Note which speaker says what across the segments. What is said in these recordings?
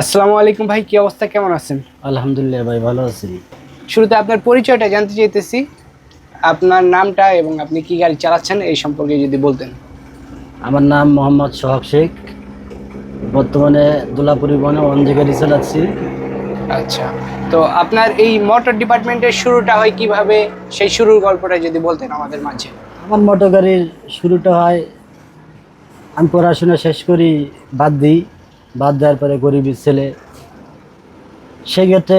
Speaker 1: আসসালামু আলাইকুম ভাই কি অবস্থা? কেমন আছেন?
Speaker 2: আলহামদুলিল্লাহ ভাই ভালো আছি।
Speaker 1: শুরুতে আপনার পরিচয়টা জানতে চাইতেছি। আপনার নামটা এবং আপনি কি গাড়ি চালাচ্ছেন এই সম্পর্কে যদি বলতেন।
Speaker 2: আমার নাম মোহাম্মদ সোহাগ শেখ। বর্তমানে দোলা পরিবহনে ওয়ানজি গাড়ি চালাচ্ছি।
Speaker 1: আচ্ছা তো আপনার এই মোটর ডিপার্টমেন্টের শুরুটা হয় কীভাবে? সেই শুরুর গল্পটা যদি বলতেন আমাদের মাঝে।
Speaker 2: আমার মোটর গাড়ির শুরুটা হয় আমি পড়াশোনা শেষ করি বাদ দিই। বাদ দেওয়ার পরে গরিবের ছেলে। সেই ক্ষেত্রে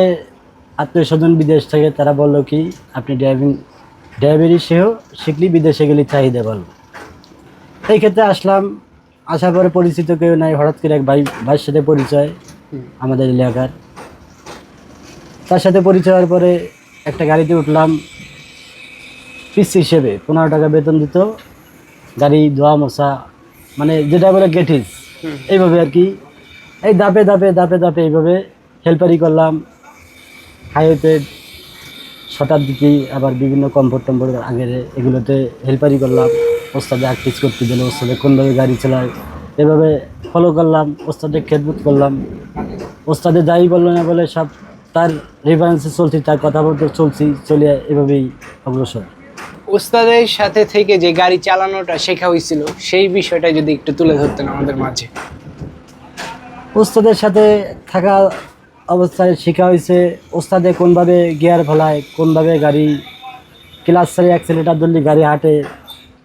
Speaker 2: আত্মীয় স্বজন বিদেশ থেকে তারা বলল কি আপনি ড্রাইভিং ড্রাইভারি সেও শিখলি বিদেশে গেলে চাহিদা ভালো এই ক্ষেত্রে আসলাম আসার পরে পরিচিত কেউ নাই হঠাৎ করে এক ভাই ভাইয়ের সাথে পরিচয় আমাদের এলাকার। তার সাথে পরিচয় হওয়ার পরে একটা গাড়িতে উঠলাম পিস হিসেবে পনেরো টাকা বেতন দিত গাড়ি ধোয়া মশা মানে যেটা বলে গেটিস। এইভাবে আর কি এই দাপে দাপে দাপে দাপে এইভাবে হেল্পারি করলাম। হাইওয়েতে দিকে আবার বিভিন্ন কমফোর্ট টম্ফোর্ট আগের এগুলোতে হেল্পারি করলাম। ওস্তাদে আর্টিস করতে দিল, ওস্তাদে কোনভাবে গাড়ি চালায়, এভাবে ফলো করলাম, ওস্তাদে খেদমত করলাম। ওস্তাদে যাই বলল না বলে সব তার রেফারেন্সে চলছি, তার কথা বলতে চলছি, চলে এভাবেই অগ্রসর।
Speaker 1: ওস্তাদের সাথে থেকে যে গাড়ি চালানোটা শেখা হয়েছিল, সেই বিষয়টা যদি একটু তুলে ধরতেন আমাদের মাঝে।
Speaker 2: ওস্তাদের সাথে থাকা অবস্থায় শেখা হয়েছে, ওস্তাদে কোনভাবে গিয়ার ফেলায়, কোনভাবে গাড়ি ক্লাস সারি অ্যাক্সিলেটার ধরলে গাড়ি হাঁটে,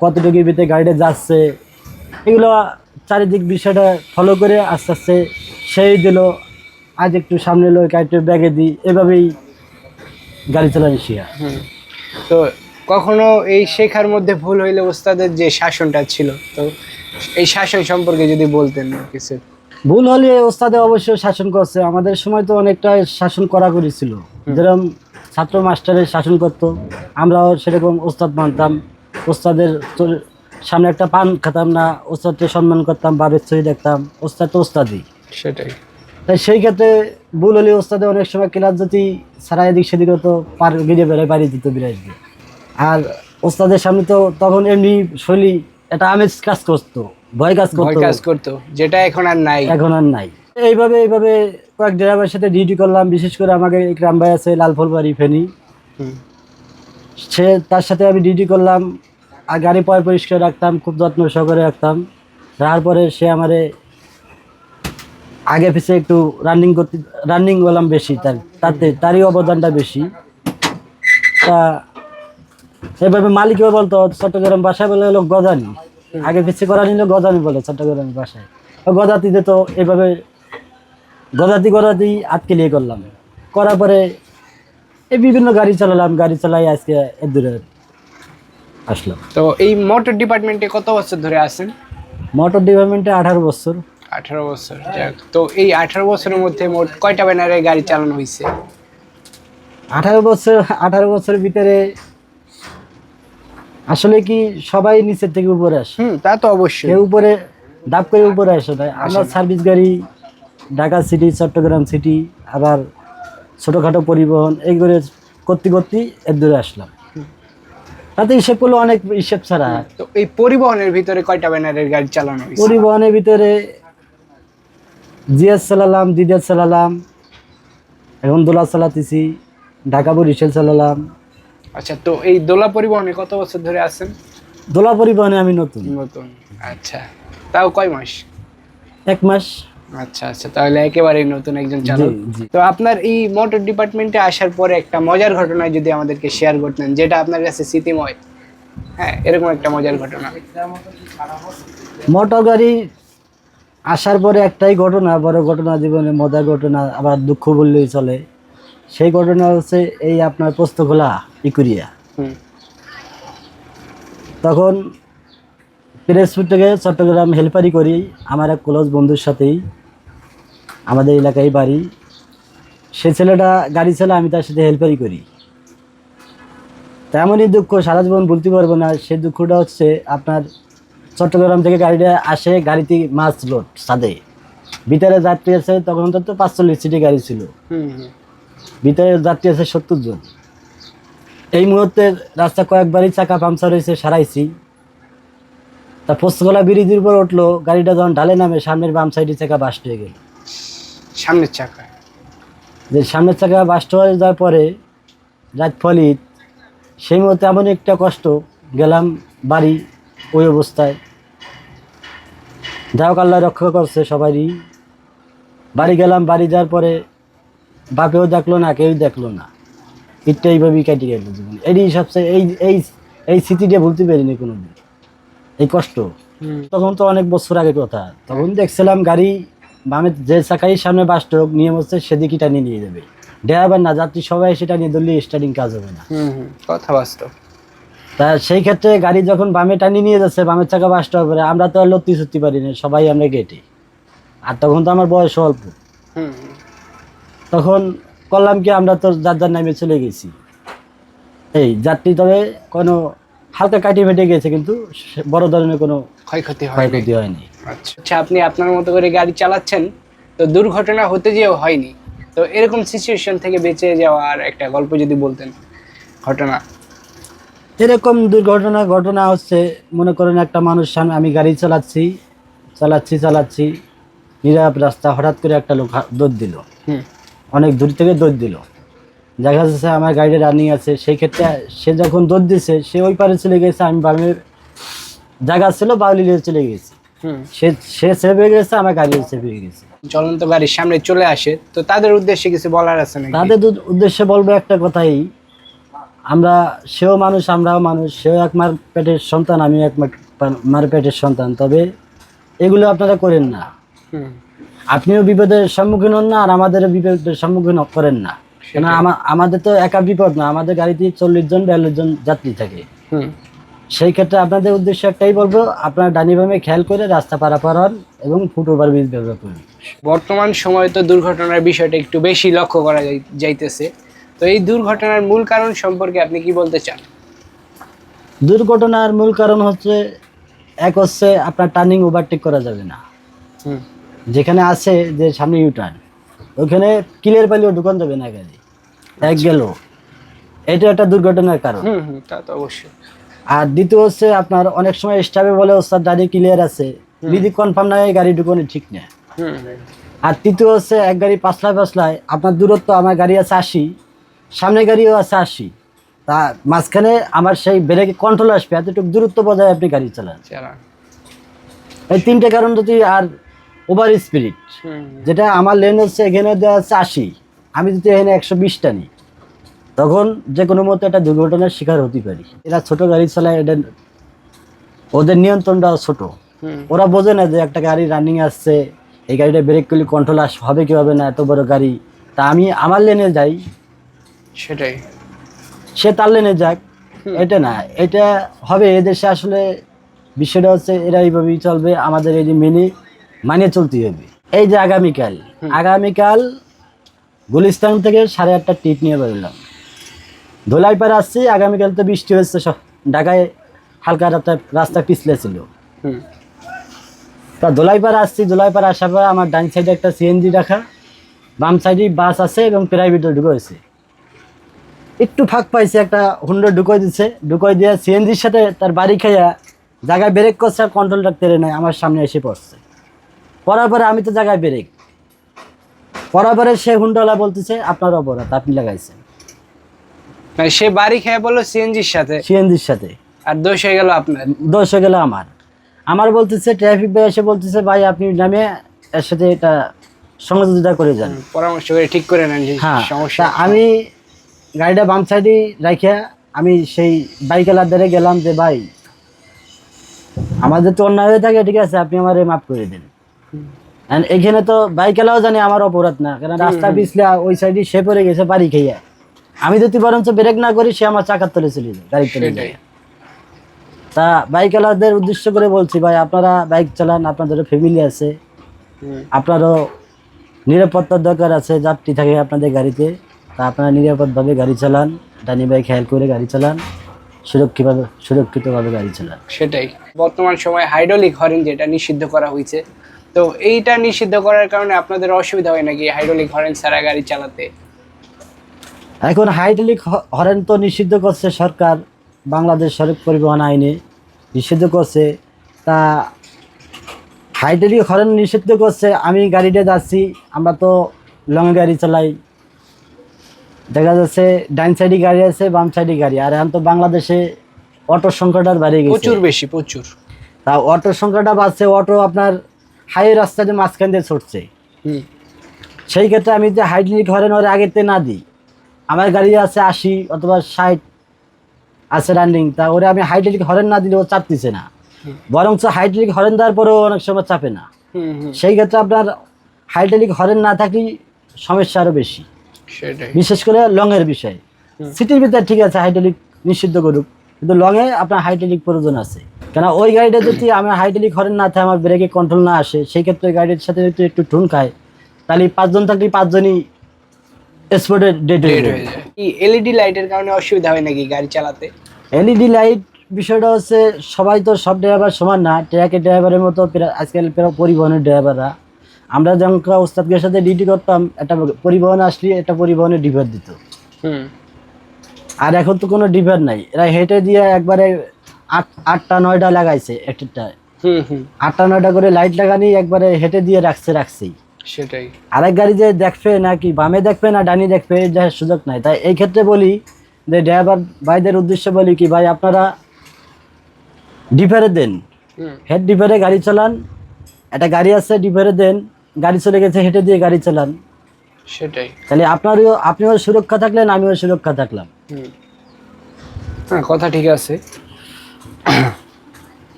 Speaker 2: কতটুকুর ভিতরে গাড়িটা যাচ্ছে, এগুলো চারিদিক বিষয়টা ফলো করে আস্তে আস্তে সেই দিল। আজ একটু সামনে লোক গাড়িটা ব্যাগে দিই, এভাবেই গাড়ি চালানো শিখা।
Speaker 1: তো কখনো এই শেখার মধ্যে ভুল হইলে ওস্তাদের যে শাসনটা ছিল, তো এই শাসন সম্পর্কে যদি বলতেন কিছু।
Speaker 2: ভুল হলে ওস্তাদে অবশ্যই শাসন করছে। আমাদের সময় তো অনেকটা শাসন করা করেছিল যেরকম ছাত্র মাস্টারের শাসন করতো আমরাও সেরকম ওস্তাদ মানতাম। ওস্তাদের সামনে একটা পান খেতাম না ওস্তাদকে সম্মান করতাম বাবের ছবি দেখতাম। ওস্তাদ তো ওস্তাদই।
Speaker 1: সেটাই।
Speaker 2: তাই সেই ক্ষেত্রে ভুল হলে ওস্তাদে অনেক সময় ক্লাস যদি সারা এদিক সেদিক হতো পার গিরে বেড়ে বাড়ি দিত বিরাজ দিয়ে আর ওস্তাদের সামনে তো তখন এমনি শৈলী একটা আমেজ কাজ করতো। ভয় কাজ
Speaker 1: ভয়
Speaker 2: করতো।
Speaker 1: কাজ করতো যেটা এখন আর নাই।
Speaker 2: এখন আর নাই। এইভাবে এইভাবে কয়েক ড্রাইভারের সাথে ডিউটি করলাম বিশেষ করে আমাকে ইকরাম ভাই আছে লালফলবাড়ি ফেনি সে তার সাথে আমি ডিউটি করলাম আর গাড়ি পয় পরিষ্কার রাখতাম খুব যত্ন সহকারে রাখতাম। রাখার পরে সে আমারে আগে পিছিয়ে একটু রানিং করতে রানিং বললাম বেশি তার তাতে তারই অবদানটা বেশি। তা এভাবে মালিকও বলতো চট্টগ্রাম বাসায় বলে হলো গজানি। আগে পিছিয়ে করা নিল গজানি বলে চট্টগ্রাম বাসায় ও গজাতিতে তো এভাবে গজাতি গজাতি আটকে নিয়ে করলাম। করার পরে এই বিভিন্ন গাড়ি চালালাম গাড়ি চালাই আজকে এর দূরে আসলাম।
Speaker 1: তো এই মোটর ডিপার্টমেন্টে কত বছর ধরে আছেন?
Speaker 2: মোটর ডিপার্টমেন্টে আঠারো বছর।
Speaker 1: আঠারো বছর যাক। তো এই আঠারো বছরের মধ্যে মোট কয়টা ব্যানারে গাড়ি চালানো হয়েছে?
Speaker 2: আঠারো বছর আঠারো বছরের ভিতরে আসলে কি সবাই নিচের থেকে উপরে আসে?
Speaker 1: হুম তা তো অবশ্যই।
Speaker 2: কেউ উপরে ডাব করে উপরে আসে না আমরা সার্ভিস গাড়ি ঢাকা সিটি চট্টগ্রাম সিটি আবার ছোটোখাটো পরিবহন এইগুলো করতে করতে এর দূরে আসলাম। তাতে হিসেব করলে অনেক হিসেব ছাড়া।
Speaker 1: তো এই পরিবহনের ভিতরে কয়টা ব্যানারের গাড়ি চালানো
Speaker 2: পরিবহনের ভিতরে জিএস চালালাম দিদার চালালাম এখন দোলা চালাতেছি ঢাকা বরিশাল চালালাম
Speaker 1: আচ্ছা তো এই দোলা পরিবহনে কত বছর ধরে আছেন?
Speaker 2: দোলা পরিবহনে আমি নতুন।
Speaker 1: নতুন আচ্ছা। তাও কয় মাস?
Speaker 2: এক মাস।
Speaker 1: আচ্ছা আচ্ছা তাহলে একেবারেই নতুন একজন চালক। তো আপনার এই মোটর ডিপার্টমেন্টে আসার পরে একটা মজার ঘটনা যদি আমাদেরকে শেয়ার করতেন যেটা আপনার কাছে স্মৃতিময়। হ্যাঁ এরকম একটা মজার ঘটনা।
Speaker 2: মোটর গাড়ি আসার পরে একটাই ঘটনা বড় ঘটনা জীবনে মজার ঘটনা আবার দুঃখ বললেই চলে। সেই ঘটনা হচ্ছে এই আপনার পোস্ত খোলা ইকুরিয়া তখন পিরোজপুর থেকে চট্টগ্রাম হেল্পারি করি আমার এক ক্লোজ বন্ধুর সাথেই আমাদের এলাকায় বাড়ি। সে ছেলেটা গাড়ি চালা আমি তার সাথে হেল্পারি করি। তেমনই দুঃখ সারা জীবন বলতে পারব না। সেই দুঃখটা হচ্ছে আপনার চট্টগ্রাম থেকে গাড়িটা আসে গাড়িতে মাছ লোড সাদে ভিতরে যাত্রী আছে তখন তো পাঁচচল্লিশ সিটি গাড়ি ছিল। ভিতরে যাত্রী আছে সত্তর জন। এই মুহূর্তে রাস্তা কয়েকবারই চাকা পাংচার হয়েছে সারাইছি। তা পোস্তগোলা ব্রিজের উপর উঠল গাড়িটা যখন ঢালে নামে সামনের বাম সাইডে চাকা বাস্ট হয়ে গেল।
Speaker 1: সামনের চাকা
Speaker 2: যে সামনের চাকা বাস্ট হয়ে যাওয়ার পরে রাত ফলিত সেই মুহূর্তে এমন একটা কষ্ট গেলাম বাড়ি ওই অবস্থায়। যাই হোক আল্লাহ রক্ষা করছে সবারই। বাড়ি গেলাম বাড়ি যাওয়ার পরে বাপেও দেখল না কেউ দেখল না। ইটটা এইভাবেই কেটে গেল জীবন। এরই সবচেয়ে এই এই এই স্মৃতিটা ভুলতে পারিনি কোনোদিন। এই কষ্ট। তখন তো অনেক বছর আগে কথা। তখন দেখছিলাম গাড়ি বামে যে চাকাই সামনে বাসটা হোক নিয়ম হচ্ছে সেদিকে টানিয়ে নিয়ে যাবে। ড্রাইভার না যাত্রী সবাই সেটা নিয়ে ধরলে স্টার্টিং কাজ হবে না।
Speaker 1: হুম হুম। কথা বাস্তব।
Speaker 2: তা সেই ক্ষেত্রে গাড়ি যখন বামে টানিয়ে নিয়ে যাচ্ছে বামের চাকা বাসটা হবে আমরা তো আর লত্তি সত্যি পারি না সবাই আমরা গেটে আর তখন তো আমার বয়স অল্প। তখন করলাম কি আমরা তো যার যার নামে চলে গেছি। এই যাত্রী তবে কোনো হালকা কাটি ফেটে গেছে কিন্তু বড় ধরনের কোনো
Speaker 1: ক্ষয়ক্ষতি
Speaker 2: ক্ষয়ক্ষতি হয়নি।
Speaker 1: আচ্ছা আচ্ছা আপনি আপনার মতো করে গাড়ি চালাচ্ছেন তো দুর্ঘটনা হতে যেও হয়নি। তো এরকম সিচুয়েশন থেকে বেঁচে যাওয়ার একটা গল্প যদি বলতেন ঘটনা।
Speaker 2: এরকম দুর্ঘটনা ঘটনা হচ্ছে মনে করেন একটা মানুষ সামনে আমি গাড়ি চালাচ্ছি চালাচ্ছি চালাচ্ছি নীরব রাস্তা হঠাৎ করে একটা লোক দৌড় দিল।
Speaker 1: হুম।
Speaker 2: অনেক দূর থেকে দৌড় দিল। দেখা যাচ্ছে আমার গাড়িটা রানিং আছে। সেই ক্ষেত্রে সে যখন দৌড় দিছে সে ওই পারে চলে গেছে আমি বামে জায়গা ছিল বাউলিলে চলে গেছি।
Speaker 1: হুম।
Speaker 2: সে সে সেভে গেছে আমার গাড়িও সেভে গেছে।
Speaker 1: চলন্ত গাড়ির সামনে চলে আসে। তো তাদের উদ্দেশ্যে কিছু বলার আছে নাকি?
Speaker 2: তাদের উদ্দেশ্যে বলব একটা কথাই। আমরা সেও মানুষ আমরাও মানুষ। সেও এক মার পেটের সন্তান আমি এক মার- পেটের সন্তান। তবে এগুলো আপনারা করেন না। আপনিও বিপদের সম্মুখীন হন না আর আমাদেরও বিপদের সম্মুখীন করেন না। কেন আমা- আমাদের তো একা বিপদ না আমাদের গাড়িতে চল্লিশ জন বিয়াল্লিশ জন যাত্রী থাকে।
Speaker 1: হুম।
Speaker 2: সেই ক্ষেত্রে আপনাদের উদ্দেশ্য একটাই বলব আপনারা ডানি বামে খেয়াল করে রাস্তা পারাপার হন এবং ফুট ওভার ব্রিজ ব্যবহার করুন।
Speaker 1: বর্তমান সময়ে তো দুর্ঘটনার বিষয়টা একটু বেশি লক্ষ্য করা যাইতেছে। তো এই দুর্ঘটনার মূল কারণ সম্পর্কে আপনি কি বলতে চান?
Speaker 2: দুর্ঘটনার মূল কারণ হচ্ছে এক হচ্ছে আপনার টার্নিং ওভারটেক করা যাবে না। যেখানে আছে যে সামনে ইউটার্ন ওখানে কিলের পালিও ঢুকান যাবে না গাড়ি। এক গেল। এটা একটা দুর্ঘটনার কারণ।
Speaker 1: তা তো অবশ্যই।
Speaker 2: আর দ্বিতীয় হচ্ছে আপনার অনেক সময় স্টাফে বলে ওস্তাদ গাড়ি ক্লিয়ার আছে। যদি কনফার্ম না হয় গাড়ি ঢুকানো ঠিক না। আর তৃতীয় হচ্ছে এক গাড়ি পাঁচলায় পাঁচলায় আপনার দূরত্ব আমার গাড়ি আছে আশি সামনে গাড়িও আছে আশি। তা মাঝখানে আমার সেই ব্রেকে কন্ট্রোল আসবে এতটুকু দূরত্ব বজায় আপনি গাড়ি চালান। এই তিনটে কারণ যদি আর ওভার স্পিরিট যেটা আমার লেন হচ্ছে এখানে দেওয়া হচ্ছে আশি। আমি যদি এখানে একশো বিশটা নিই তখন যে কোনো মতো একটা দুর্ঘটনার শিকার হতে পারি। এরা ছোট গাড়ি চালায় এটা ওদের নিয়ন্ত্রণটাও ছোট। ওরা বোঝে না যে একটা গাড়ি রানিং আসছে এই গাড়িটা ব্রেক করলে কন্ট্রোল আস হবে কি হবে না এত বড় গাড়ি। তা আমি আমার লেনে যাই।
Speaker 1: সেটাই।
Speaker 2: সে তার লেনে যাক। এটা না এটা হবে এদেশে আসলে বিষয়টা হচ্ছে এরা এইভাবেই চলবে। আমাদের এই যে মেনে মানিয়ে চলতে হবে। এই যে আগামীকাল আগামীকাল গুলিস্তান থেকে সাড়ে আটটা টিপ নিয়ে বেরোলাম। ধোলাইপাড় আসছি আগামীকাল তো বৃষ্টি হচ্ছে সব। ঢাকায় হালকা রাস্তা রাস্তা পিছলে ছিল। তা দোলাইপাড় আসছি দোলাইপাড় আসার পর আমার ডান সাইডে একটা সিএনজি রাখা। বাম সাইডে বাস আছে এবং প্রাইভেটও ঢুকেছে একটু ফাঁক পাইছে একটা হুন্ডা ঢুকোয় দিচ্ছে ঢুকোয় দিয়ে সিএনজির সাথে তার বাড়ি খাইয়া জায়গায় ব্রেক করছে আর কন্ট্রোল রাখতে নাই আমার সামনে এসে পড়ছে। পড়ার পরে আমি তো জায়গায় ব্রেক। পড়ার পরে সে হুন্ডাওয়ালা বলতেছে আপনার অপরাধ আপনি লাগাইছেন।
Speaker 1: মানে সে বাড়ি খেয়ে বলল সিএনজির সাথে।
Speaker 2: সিএনজির সাথে।
Speaker 1: আর দোষ হয়ে গেল আপনার।
Speaker 2: দোষ হয়ে গেল আমার। আমার বলতেছে ট্রাফিক ভাই এসে বলতেছে ভাই আপনি নামে এর সাথে এটা সংযোজিতা করে যান।
Speaker 1: পরামর্শ করে ঠিক করে নেন
Speaker 2: হ্যাঁ
Speaker 1: সমস্যা
Speaker 2: আমি গাড়িটা বাম সাইডে রাখিয়া আমি সেই বাইকেলার ধারে গেলাম যে ভাই আমাদের তো অন্যায় হয়ে থাকে ঠিক আছে আপনি আমার মাফ করে দেন। এখানে তো বাইকেলাও জানি আমার অপরাধ না কারণ রাস্তা পিছলে ওই সাইডে সে পড়ে গেছে বাড়ি খেয়ে আমি যদি বরঞ্চ ব্রেক না করি সে আমার চাকার তলে চলে যায় গাড়ি তলে যায়। তা বাইকেলারদের উদ্দেশ্য করে বলছি ভাই আপনারা বাইক চালান আপনাদেরও ফ্যামিলি আছে। আপনারও নিরাপত্তার দরকার আছে যাত্রী থাকে আপনাদের গাড়িতে। তা আপনারা নিরাপদভাবে গাড়ি চালান ডানি বাই খেয়াল করে গাড়ি চালান সুরক্ষিতভাবে সুরক্ষিতভাবে গাড়ি চালান।
Speaker 1: সেটাই। বর্তমান সময়ে হাইড্রোলিক হরেন যেটা নিষিদ্ধ করা হয়েছে তো এইটা নিষিদ্ধ করার কারণে আপনাদের অসুবিধা হয় নাকি হাইড্রোলিক হরেন ছাড়া গাড়ি চালাতে?
Speaker 2: এখন হাইড্রোলিক হরেন তো নিষিদ্ধ করছে সরকার বাংলাদেশ সড়ক পরিবহন আইনে নিষিদ্ধ করছে। তা হাইটেরিক হরেন নিষিদ্ধ করছে আমি গাড়িতে যাচ্ছি আমরা তো লং গাড়ি চালাই। দেখা যাচ্ছে ডাইন সাইডে গাড়ি আছে বাম সাইডে গাড়ি আর এখন তো বাংলাদেশে অটোর সংখ্যাটা বাড়িয়ে গেছে।
Speaker 1: প্রচুর বেশি প্রচুর।
Speaker 2: তা অটোর সংখ্যাটা বাড়ছে অটো আপনার হাই রাস্তাতে মাঝখান দিয়ে ছুটছে। সেই ক্ষেত্রে আমি যে হাইড্রোলিক হরেন ওর আগেতে না দিই। আমার গাড়ি আছে আশি অথবা ষাট আছে রানিং তা ওরে আমি হাইড্রোলিক হরেন না দিলে ও চাপতেছে না। বরঞ্চ হাইড্রোলিক হরেন দেওয়ার পরেও অনেক সময় চাপে না। সেই ক্ষেত্রে আপনার হাইড্রোলিক হরেন না থাকলেই সমস্যা আরও বেশি। বিশেষ করে লংয়ের বিষয়। সিটির ভিতরে ঠিক আছে হাইড্রোলিক নিষিদ্ধ করুক। কিন্তু লংয়ে আপনার হাইড্রোলিক প্রয়োজন আছে। কেন ওই গাড়িটা যদি আমার হাইড্রোলিক হরেন না থাকে আমার ব্রেকে কন্ট্রোল না আসে সেই ক্ষেত্রে ওই গাড়ির সাথে যদি একটু ঠুন খায়। তাহলে পাঁচজন থাকলে পাঁচজনই স্পটে ডেট হয়ে
Speaker 1: যায় এলইডি লাইটের কারণে অসুবিধা হয় নাকি গাড়ি চালাতে?
Speaker 2: এলইডি লাইট বিষয়টা হচ্ছে সবাই তো সব ড্রাইভার সমান না ট্রাকের ড্রাইভারের মতো আজকাল পরিবহনের ড্রাইভাররা আমরা যখন ওস্তাদকের সাথে ডিউটি করতাম একটা পরিবহন আসলে একটা পরিবহনে ডিভার দিত।
Speaker 1: হুম।
Speaker 2: আর এখন তো কোনো ডিভার নাই। এরা হেঁটে দিয়ে একবারে আটটা নয়টা লাগাইছে একটা আটটা নয়টা করে লাইট লাগানি একবারে হেঁটে দিয়ে রাখছে রাখছেই।
Speaker 1: সেটাই।
Speaker 2: আরেক গাড়ি যে দেখবে না কি বামে দেখবে না ডানি দেখবে এর সুযোগ নাই। তাই এই ক্ষেত্রে বলি যে ড্রাইভার ভাইদের উদ্দেশ্যে বলি কি ভাই আপনারা ডিফারে দেন। হেড ডিফারে গাড়ি চালান একটা গাড়ি আছে ডিফারে দেন গাড়ি চলে গেছে হেঁটে দিয়ে গাড়ি চালান।
Speaker 1: সেটাই।
Speaker 2: তাহলে আপনারও আপনিও সুরক্ষা থাকলেন আমিও সুরক্ষা থাকলাম।
Speaker 1: হ্যাঁ কথা ঠিক আছে।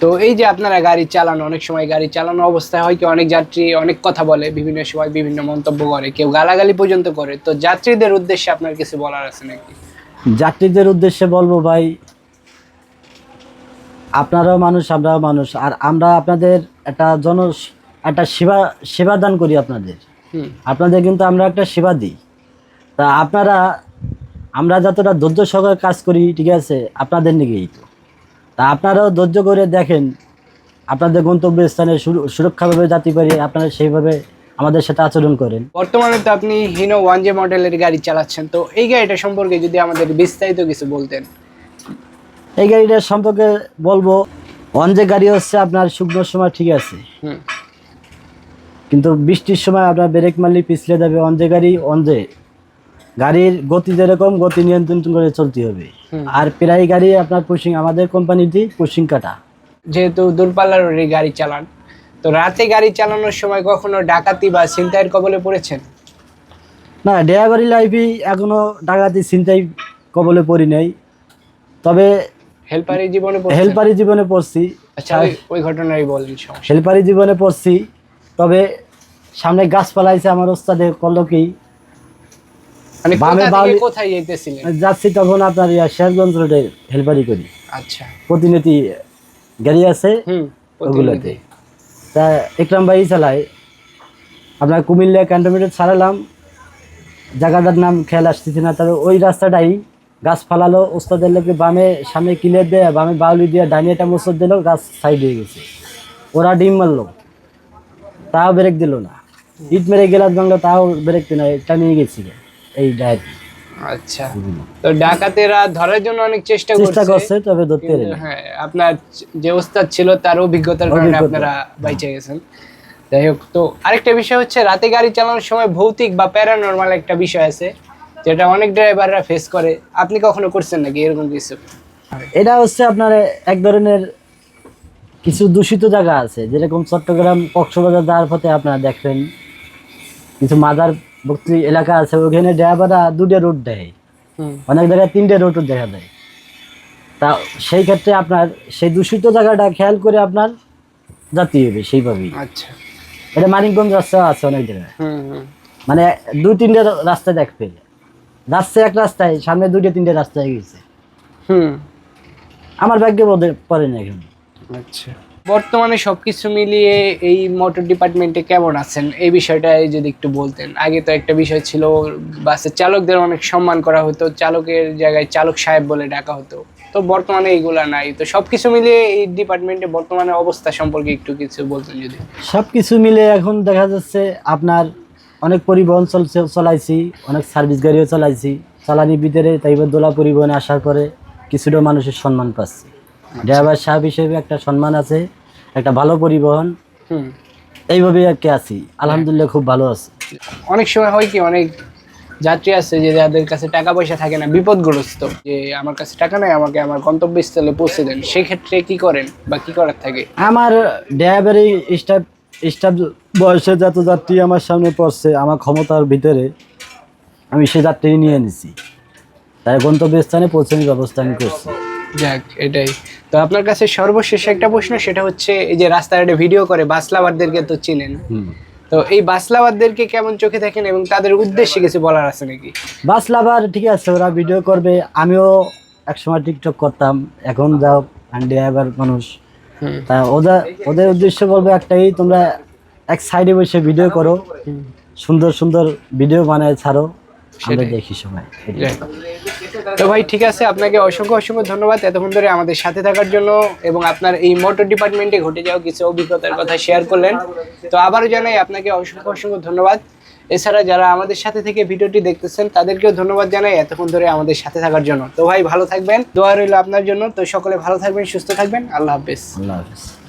Speaker 1: তো এই যে আপনারা গাড়ি চালানো অনেক সময় গাড়ি চালানো অবস্থায় হয় কি অনেক যাত্রী অনেক কথা বলে বিভিন্ন সময় বিভিন্ন মন্তব্য করে কেউ গালাগালি পর্যন্ত করে। তো যাত্রীদের উদ্দেশ্যে আপনার কিছু বলার আছে নাকি?
Speaker 2: যাত্রীদের উদ্দেশ্যে বলব ভাই আপনারাও মানুষ আমরাও মানুষ। আর আমরা আপনাদের একটা জন একটা সেবা সেবা দান করি আপনাদের।
Speaker 1: হুম।
Speaker 2: আপনাদের কিন্তু আমরা একটা সেবা দিই। তা আপনারা আমরা যতটা ধৈর্য সহকারে কাজ করি ঠিক আছে আপনাদের নিকেই তো। তা আপনারাও ধৈর্য করে দেখেন আপনাদের গন্তব্যস্থানে সুর- সুরক্ষাভাবে যাতে পারি আপনারা সেইভাবে আমাদের সাথে আচরণ করেন।
Speaker 1: বর্তমানে তো আপনি হিনো ওয়ান জে মডেলের গাড়ি চালাচ্ছেন। তো এই গাড়িটা সম্পর্কে যদি আমাদের বিস্তারিত কিছু বলতেন।
Speaker 2: এই গাড়িটার সম্পর্কে বলব ওয়ান যে গাড়ি হচ্ছে আপনার শুকনোর সময় ঠিক আছে। কিন্তু বৃষ্টির সময় আপনার ব্রেক মারলে পিছলে যাবে অন যে গাড়ি অন যে গাড়ির গতি যেরকম গতি নিয়ন্ত্রণ করে চলতে হবে। আর প্রায় গাড়ি আপনার পুশিং আমাদের কোম্পানিতে পুশিং কাটা।
Speaker 1: যেহেতু দূরপাল্লার গাড়ি চালান তো রাতে গাড়ি চালানোর সময় কখনো ডাকাতি বা ছিনতাইয়ের কবলে পড়েছেন?
Speaker 2: না ড্রাইভারি লাইফে এখনও ডাকাতি চিন্তাই কবলে পড়ি নাই। তবে
Speaker 1: হেল্পারি জীবনে
Speaker 2: হেল্পারি জীবনে পড়ছি।
Speaker 1: আচ্ছা ওই- ওই ঘটনাই বলেন
Speaker 2: হেল্পারি জীবনে পড়ছি। তবে সামনে গাছপালা আছে আমার ওস্তাদে করল কি
Speaker 1: মানে
Speaker 2: বামে
Speaker 1: কোথা থেকে
Speaker 2: বাউলি-
Speaker 1: কোথায় যেতেছিলেন
Speaker 2: যাচ্ছি তখন আপনার শেরগঞ্জ রোডে হেল্পারি করি।
Speaker 1: আচ্ছা।
Speaker 2: প্রতিনিধি গাড়ি আছে ওগুলোতে। তা ইকরাম ভাই চালায়। আপনার কুমিল্লা ক্যান্টনমেন্টে ছাড়ালাম। জায়গাটার নাম খেয়াল আসতেছে না তবে ওই রাস্তাটাই গাছ ফালালো ওস্তাদের লোকে বামে সামনে কিলের দেয় বামে বাউলি দিয়ে ডানিয়াটা মোচর দিল গাছ সাইড হয়ে গেছে। ওরা ডিম মারলো। তাও ব্রেক দিল না। ইট মেরে গেলাস বাংলা তাও ব্রেক দিল না এটা নিয়ে গেছি। এই ডায়ের।
Speaker 1: আচ্ছা। তো ডাকাতেরা ধরার জন্য অনেক চেষ্টা
Speaker 2: চেষ্টা
Speaker 1: করছে।
Speaker 2: করছে তবে ধরতে পারেনি।
Speaker 1: হ্যাঁ আপনার যে ওস্তাদ ছিল তার অভিজ্ঞতার কারণে আপনারা বাইচে গেছেন। যাই হোক তো আরেকটা বিষয় হচ্ছে রাতে গাড়ি চালানোর সময় ভৌতিক বা প্যারানর্মাল একটা বিষয় আছে যেটা অনেক ড্রাইভাররা ফেস করে। আপনি কখনো করছেন নাকি এরকম কিছু?
Speaker 2: এটা হচ্ছে আপনার এক ধরনের কিছু দূষিত জায়গা আছে যেরকম চট্টগ্রাম কক্সবাজার যাওয়ার পথে আপনারা দেখবেন কিছু মাদার ভক্তি এলাকা আছে ওখানে ড্রাইভাররা দুটো রুট দেয়। অনেক জায়গায় তিনটে রুটও দেখা যায় তা সেই ক্ষেত্রে আপনার সেই দূষিত জায়গাটা খেয়াল করে আপনার যাতে হবে সেইভাবেই।
Speaker 1: আচ্ছা।
Speaker 2: এটা মানিকগঞ্জ রাস্তা আছে অনেক জায়গায়। মানে দু তিনটে রাস্তা দেখবে যাচ্ছে এক রাস্তায় সামনে দুটো তিনটে রাস্তায় গেছে।
Speaker 1: হুম।
Speaker 2: আমার ভাগ্যে বোধ পড়ে না এখন।
Speaker 1: আচ্ছা। বর্তমানে সবকিছু মিলিয়ে এই মোটর ডিপার্টমেন্টে কেমন আছেন? এই বিষয়টা যদি একটু বলতেন। আগে তো একটা বিষয় ছিল বাসের চালকদের অনেক সম্মান করা হতো, চালকের জায়গায় চালক সাহেব বলে ডাকা হতো। তো বর্তমানে এইগুলা নাই। তো সবকিছু মিলিয়ে এই ডিপার্টমেন্টে বর্তমানে অবস্থা সম্পর্কে একটু কিছু বলতেন যদি।
Speaker 2: সব কিছু মিলে এখন দেখা যাচ্ছে আপনার অনেক পরিবহন চলাইছি, অনেক সার্ভিস গাড়িও চালাইছি। চালানির ভিতরে তাই এবার দোলা পরিবহনে আসার পরে কিছুটা মানুষের সম্মান পাচ্ছি। ড্রাইভার সাহেব হিসেবে একটা সম্মান আছে একটা ভালো পরিবহন।
Speaker 1: হুম।
Speaker 2: এইভাবেই আর কি আছি। আলহামদুলিল্লাহ খুব ভালো আছে।
Speaker 1: অনেক সময় হয় কি অনেক যাত্রী আছে যে যাদের কাছে টাকা পয়সা থাকে না বিপদগ্রস্ত যে আমার কাছে টাকা নাই আমাকে আমার গন্তব্যস্থলে পৌঁছে দেন সেক্ষেত্রে কি করেন বা কি করার থাকে?
Speaker 2: আমার ড্রাইভারি স্টাফ স্টাফ বয়সে যত যাত্রী আমার সামনে পড়ছে আমার ক্ষমতার ভিতরে আমি সে যাত্রী নিয়ে নিছি তাই গন্তব্যস্থানে পৌঁছানোর ব্যবস্থা আমি করছি।
Speaker 1: যাক এটাই। তো আপনার কাছে সর্বশেষ একটা প্রশ্ন সেটা হচ্ছে এই যে রাস্তাঘাটে ভিডিও করে বাস লাভারদেরকে তো চিনেন। তো এই বাস লাভারদেরকে কেমন চোখে দেখেন এবং তাদের উদ্দেশ্যে কিছু বলার আছে নাকি?
Speaker 2: বাস লাভার ঠিক আছে ওরা ভিডিও করবে। আমিও একসময় টিকটক করতাম। এখন যাও ড্রাইভার মানুষ। তা ওদের ওদের উদ্দেশ্য বলব একটাই তোমরা এক সাইডে বসে ভিডিও করো। সুন্দর সুন্দর ভিডিও বানায় ছাড়ো। আমরা দেখি সময়।
Speaker 1: তো ভাই ঠিক আছে আপনাকে অসংখ্য অসংখ্য ধন্যবাদ এতক্ষণ ধরে আমাদের সাথে থাকার জন্য এবং আপনার এই মোটর ডিপার্টমেন্টে ঘটে যাওয়া কিছু অভিজ্ঞতার কথা শেয়ার করলেন। তো আবারও জানাই আপনাকে অসংখ্য অসংখ্য ধন্যবাদ। এছাড়া যারা আমাদের সাথে থেকে ভিডিওটি দেখতেছেন তাদেরকেও ধন্যবাদ জানাই এতক্ষণ ধরে আমাদের সাথে থাকার জন্য। তো ভাই ভালো থাকবেন দোয়া রইল আপনার জন্য। তো সকলে ভালো থাকবেন সুস্থ থাকবেন। আল্লাহ হাফেজ।
Speaker 2: আল্লাহ হাফিজ।